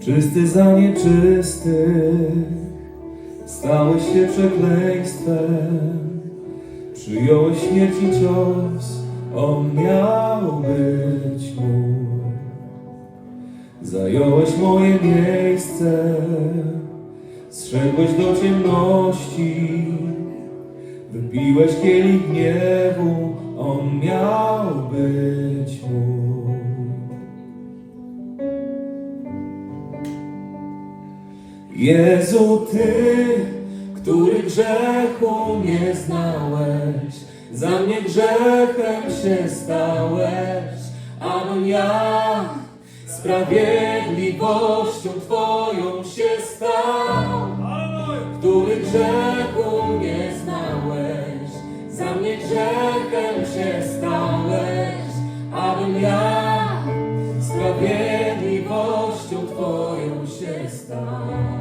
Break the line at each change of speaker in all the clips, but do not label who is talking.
Czysty za nieczystych, stałeś się przekleństwem. Przyjąłeś śmierć i cios, on miał być mój. Zająłeś moje miejsce, zszedłeś do ciemności, wypiłeś kielich gniewu, on miał Jezu, Ty, który grzechu nie znałeś, za mnie grzechem się stałeś, abym ja sprawiedliwością Twoją się stał. Który grzechu nie znałeś, za mnie grzechem się stałeś, abym ja sprawiedliwością Twoją się stał.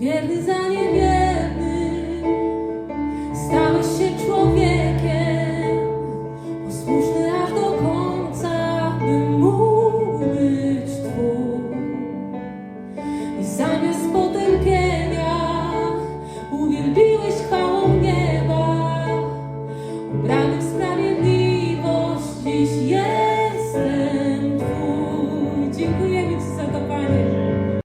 Wierny za niewierny Stałeś się człowiekiem Posłuszny aż do końca By mógł być Twój. I zamiast potępienia Uwielbiłeś chwałą nieba Ubrany w sprawiedliwość Dziś jest